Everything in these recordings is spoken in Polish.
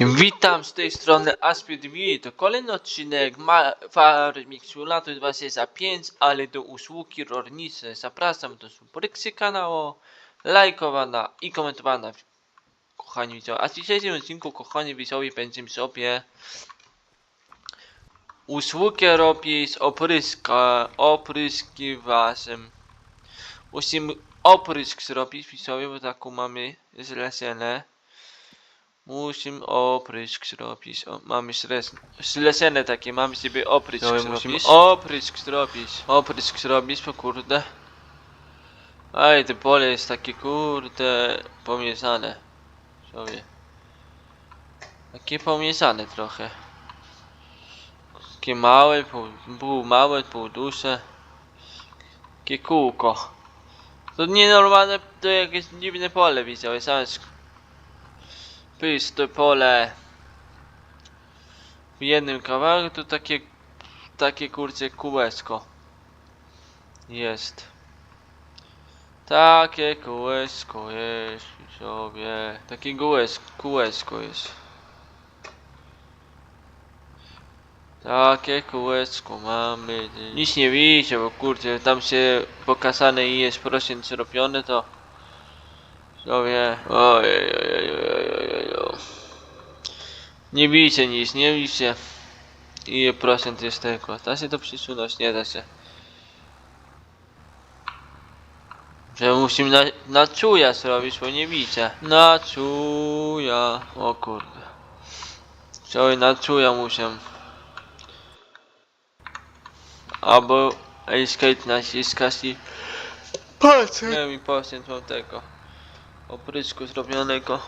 Witam z tej strony Aspid TV. To kolejny odcinek Farming Simulator 25, ale do usługi rolnicze. Zapraszam do subskrypcji kanału, lajkowana i komentowana. Kochani widzowie, a w dzisiejszym odcinku, kochani widzowie, będziemy sobie usługę robić z opryska, opryskiwaczem. Musimy oprysk zrobić, widzowie, bo taką mamy zlecenę. Musimy oprysk zrobić. O, mamy śles- śledzione takie, mamy sobie oprysk Dobra, zrobić. musimy oprysk zrobić. Oprysk zrobić, po kurde. Aj, te pole jest takie kurde pomieszane. Sobie. Takie pomieszane trochę. Takie małe, pół, pół małe, pół duże. Takie kółko. To nienormalne, to jakieś dziwne pole widziałeś, zamiast Puste pole w jednym kawałku to takie takie kurcie kółeczko jest. Takie kółeczko jest sobie. Takie kółeczko, kółeczko jest. Takie kółeczko mamy. Nic nie widzicie bo kurczę tam się pokazane i jest procent zrobione to sobie ojej nie bijcie nic, nie bijcie. Ile procent jest tego da się to przysunąć, nie da się. Że musimy na, na czuja zrobić, bo nie bijcie. Na czuja. O kurde. Słuchaj, na czuja muszę albo escape naciskać i patrz nie mi procent mam tego oprysku zrobionego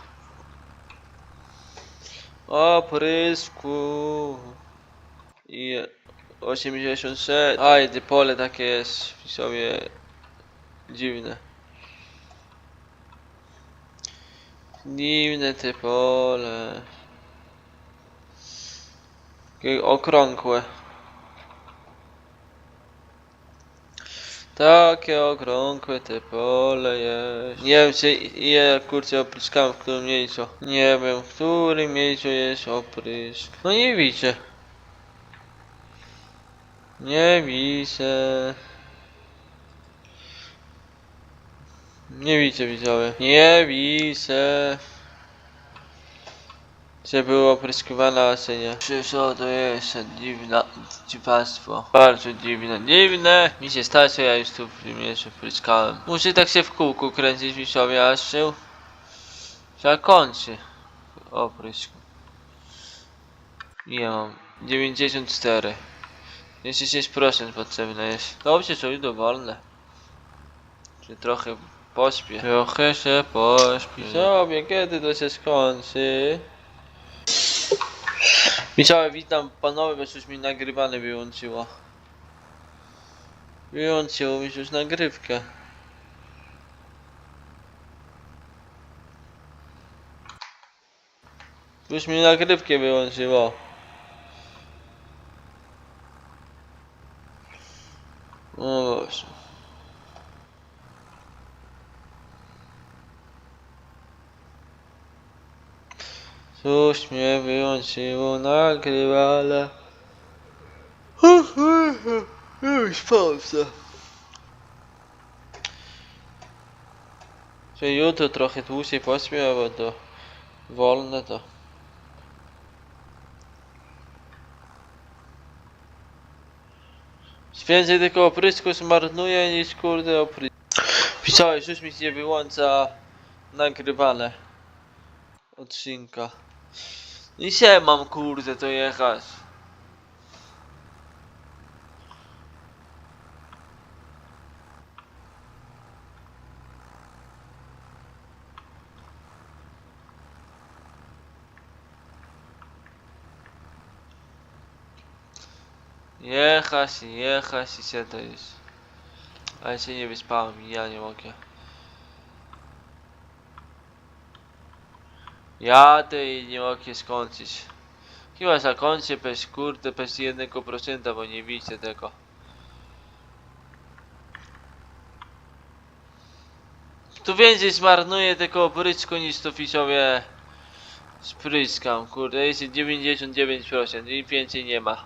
oprysku. I 86 aj te pole takie jest w sobie dziwne. Dziwne te pole. Okrągłe Takie okrągłe te pole jest. Nie wiem czy je kurczę opryskałem w którym miejscu. Nie wiem w którym miejscu jest oprysk. No nie widzę. Nie widzę. Nie widzę widzowie. Nie widzę. Opryskiwane, czy nie? Czy co to jest dziwna, dziwactwo. Bardzo dziwne, dziwne. Mi się starczy, ja już tu w jeszcze pryskałem. Muszę tak się w kółku kręcić widzowie, aż się zakończy oprysk. Nie mam. 94. Jeszcze 6% potrzebne jest. Dobrze, że już dowolne. Czy trochę pośpię. Trochę się pośpię. Sobie, kiedy to się skończy? Michał, witam panowie, bo już mi nagrywane wyłączyło. Wyłączyło mi już nagrywkę. Już mi nagrywkę wyłączyło. O Boże. Cóż mnie wyłączyło nagrywane. Już pauza. Czy jutro trochę dłużej pośpię, bo to wolne to. Więcej tylko oprysku zmarnuje niż kurde oprysk. Pisałeś, już mi się wyłącza nagrywane odcinka. I się mam kurde to jechać. Jechać, jechać i się to jest. Ale się nie wyspałem ja nie mogę. Jadę i nie mogę skończyć. Chyba zakończę bez kurde, bez jednego procenta, bo nie widzę tego. Tu więcej zmarnuje tego bryczku niż to Spryskam, kurde, jest 99% i więcej nie ma.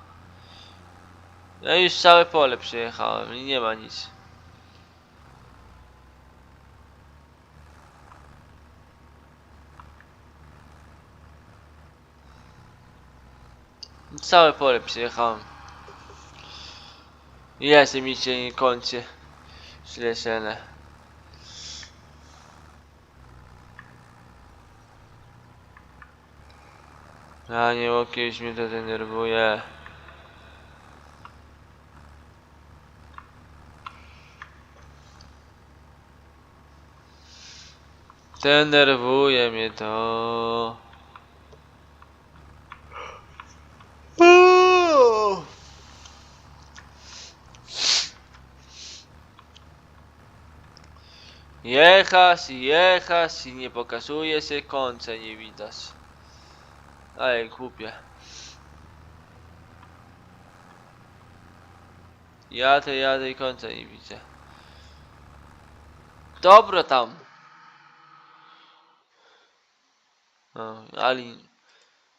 Ja już całe pole przejechałem i nie ma nic. Całe pole przejechałem. Jest mi się nie kończy. Śleszene. A nie już mnie to denerwuje. Denerwuje mnie to. Jechać, jechać i nie pokazuje się końca nie widać. Ale głupie. Jadę, jadę i końca nie widzę. Dobro tam. No, Ali.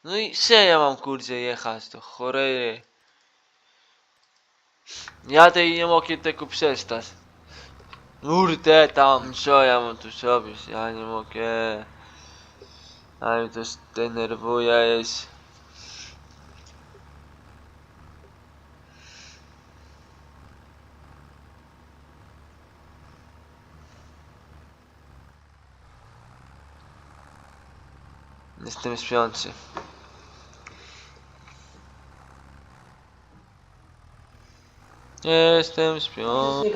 No i się ja mam kurczę jechać, to chorery. Jadę i nie mogę tego przestać. Kurde tam, co ja mam tu zrobić? Ja nie mogę. Ale mnie to denerwuje jest. Jestem śpiący. Jestem śpiący.